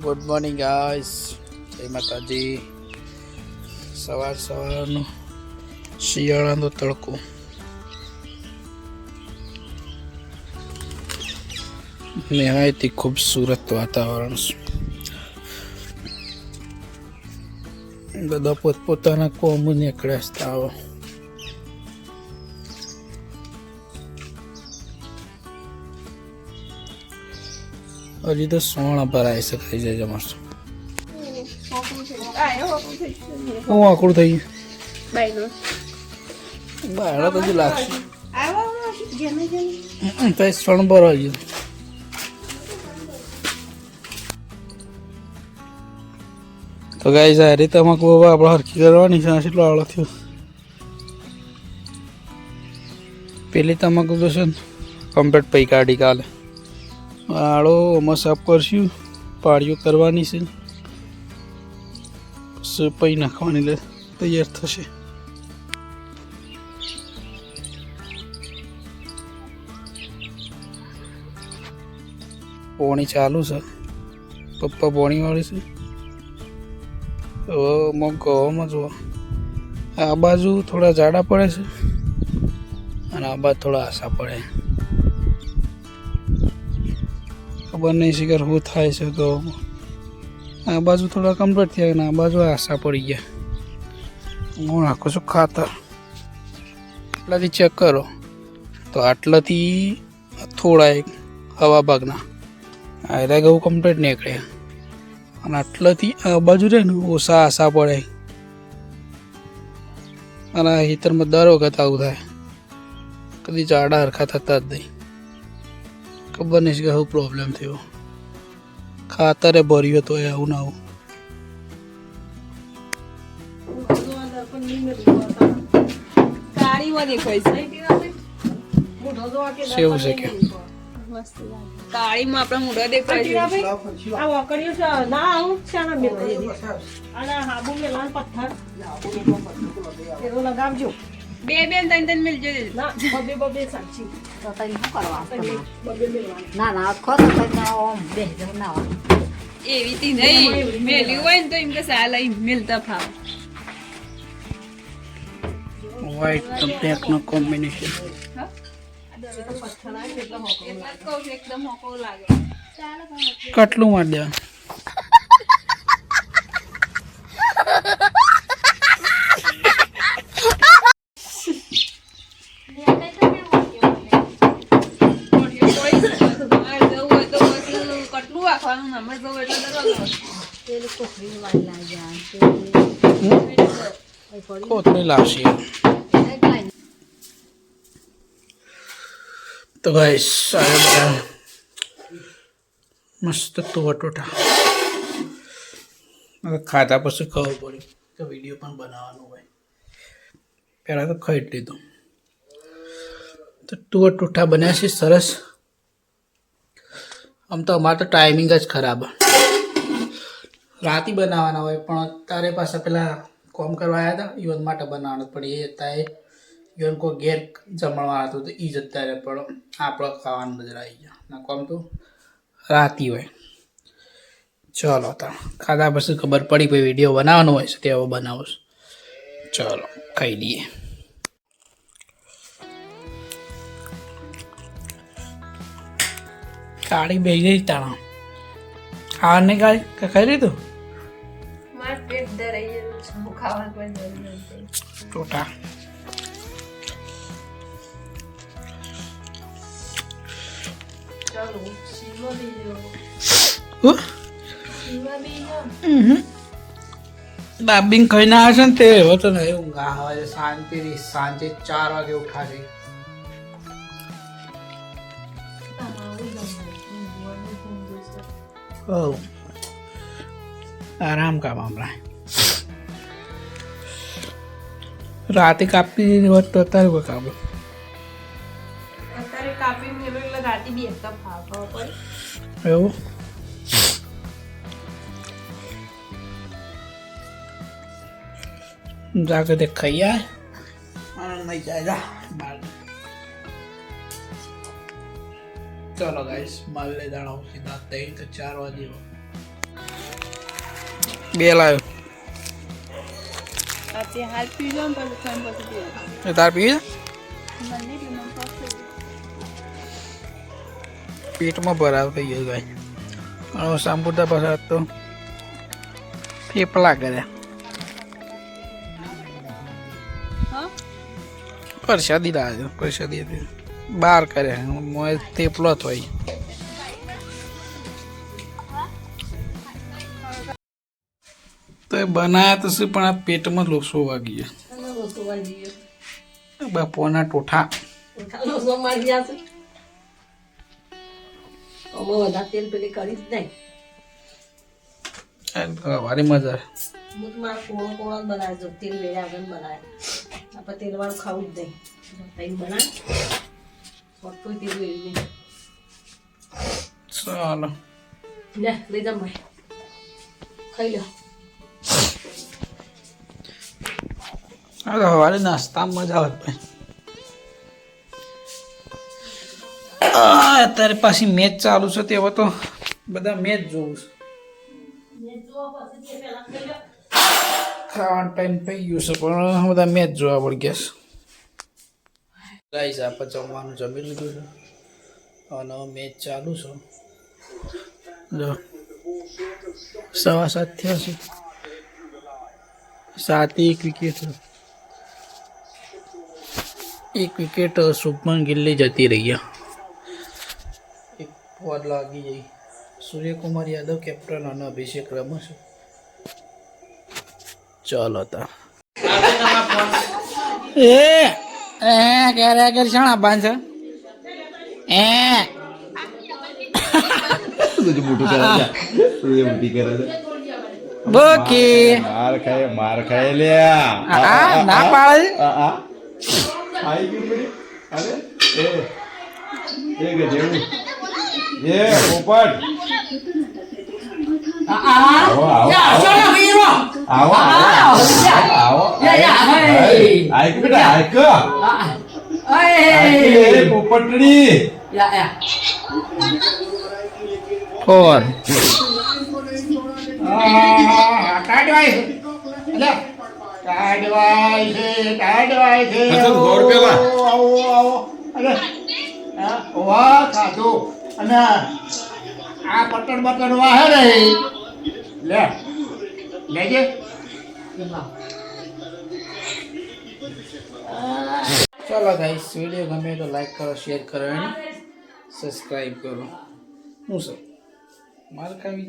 Good morning guys જય માતાજી સવાર સવારનો શિયાળાનો તડકો નિહાયતી ખૂબસૂરત વાતાવરણ બધા પોતપોતાના કોમ નીકળ્યા આવો હજી તો સોણા ભરાય છે ખાઈ જાય અમારે હું આકડું થઈ ગયું. બાળા તો હજી લાગશે. તો સોણ ભરાઈ ગયું તો ગાઈ જાય રીતે અમાક બહુ આપણે હરકી કરવાની છે કેટલો આળો થયો. પેલી તમાકુ તો છે ને કમ્પ્લીટ પૈ કાઢી કાલે. આળો આમાં સાફ કરશું. પાળીઓ કરવાની છે. પૈ નાખવાની લે, તૈયાર થશે. પોણી ચાલુ છે. પપ્પા પોણી વાળી છે. હવે અમુક ગવામાં જુઓ. આ બાજુ થોડા જાડા પડે છે. અને આ બાજુ થોડા આશા પડે. ખબર નહીં શિખર શું થાય છે તો. આ બાજુ થોડા કમ્પ્લીટ થયા અને આ બાજુ આશા પડી ગયા. હું નાખું છું ખાતર. આટલાથી ચેક કરો. તો આટલાથી થોડા એક હવા ભાગના. આયરા ઘઉં કમ્પ્લીટ નીકળ્યા. અને આટલાથી આ બાજુ રહે ને ઓછા આશા પડે. અને હિતરમાં દર વખત આવું થાય. કદી જાડા હરખા થતા જ નહીં. ખબર નહીં કે શું પ્રોબ્લેમ થયો. ખાતરે ભર્યું તો આવું ના આવું. છે. કે? કાળીમાં આપણે મોઢા દેખાય છે. આ વાકડીઓ છે ના આવું અને હાબુ મેળવા પથ્થર. લગાવજો. બે બેન ત્રણ ત્રણ મિલજો ના બબે બબે સાચી. તો તઈ શું કરવા બબે બબે ના ના ખો તો તઈ ના ઓમ બે જણ ના હોય. એવી તી નહીં. મેલ્યું હોય ને તો એમ કે સાલા ઈ મિલતા ફાવ. વ્હાઈટ તો બ્લેક એકદમ કોમ્બિનેશન લાગે. કટલું માર દેવાનું તમારે જવું હોય તો પછી કટલું રાખવાનું અમે જવું એટલે કોથળી લાવશે. તો ગાઈસ સારા બધા મસ્ત તુવર ટોટા. હવે ખાધા પછી ખબર પડી કે વીડિયો પણ બનાવવાનો હોય. પહેલાં તો ખાઈ જ લીધું. તો તુવર ટોઠા બન્યા છે સરસ. આમ તો અમારે તો ટાઈમિંગ જ ખરાબ. રાતે બનાવવાના હોય, પણ તારે પાસે પેલા કોમ કરવા આવ્યા હતા યુવન માટે બનાવવાનું પણ એ અત્યારે યુવન કોઈ ઘેર જમણવાળા હતું, તો એ જ અત્યારે પણ આપણે ખાવાનું નજર આવી ગયા. ના કોમ તો રાતી હોય. ચલો તા, ખાધા પછી ખબર પડી કોઈ વીડિયો બનાવવાનો હોય છે તેવો બનાવો. ચલો, ખાઈ લઈએ. કાળી બે ગઈ તાણા. ખાવાને કે ખાઈ લીધું? ટોટા. દાબીને ખાઈને આવે છે ને તે એવો તો નહીં ઊંઘ આવે. છે શાંતિથી સાંજે ચાર વાગે ઉઠાશે હો આરામ કામ હમણાં રાતે કાપી હોત તો અત્યારે કોઈ અત્યારે કાપી ને એટલે રાતે બી એકદમ ખાવા પડે એવું જાકે તે ખાઈ આય આનંદ ચલો ગાઈસ માલ લે દાણો સીધા ત્રણ તો ચાર વાગે. બે લાવ્યો પી તાર પાસે પેટમાં ભરાવ થઈ ગયો ગાય અને સાંભળતા પાછા તો ફેફલા કર્યા હા? પ્રસાદી લાવ્યો પરસાદી હતી. બાર કર્યા મોય થેપલો હોય. તો એ બનાયા તો શું પણ આ પેટમાં લોસો વાગી ગયા. બાપોના ટોઠા. કરી વારી મજા આવે. હું તો મારા કોળો કોળો જ બનાવે જો તેલ વેળા આગળ બનાવે. આપણે તેલવાળું ખાવું જ નહીં. બનાવે. તેલ વેળ્યું નહીં ચાલો લે જા ભાઈ ખાઈ લો આ તો સવારે નાસ્તામાં મજા આવે ભાઈ અત્યારે પાછી મેચ ચાલુ છે તે તો બધા મેચ જોઉં છે ખાવાનું ટાઈમ થઈ ગયું છે પણ બધા મેચ જોવા પડી ગયા છે ગાઈસ આપણે જમવાનું જમી લીધું છે. અને મેચ ચાલુ છે. જો. સવા સાત થયા છે. સાત એક વિકેટ એક વિકેટ શુભમન ગિલ્લી જતી રહી એક ફોર લાગી જઈ સૂર્યકુમાર યાદવ કેપ્ટન અને અભિષેક રમશે ચાલો તા. એ એ ક્યારે આગળ શાણા બાંધ એ. મોટું કરે છે. કરે છે. બોકી. માર ખાય માર ખાઈ ગયું એ. એ જેવું. આવો. આવો આવો. ऐक बेटा ऐक ऐक ए पोपटडी ફોર અને આ બટન બટન વાહે રે લે લેજે ચાલો ગાઈસ વીડિયો ગમે તો લાઈક કરો શેર કરો અને સબસ્ક્રાઈબ કરો. હું સર મારે કાંઈ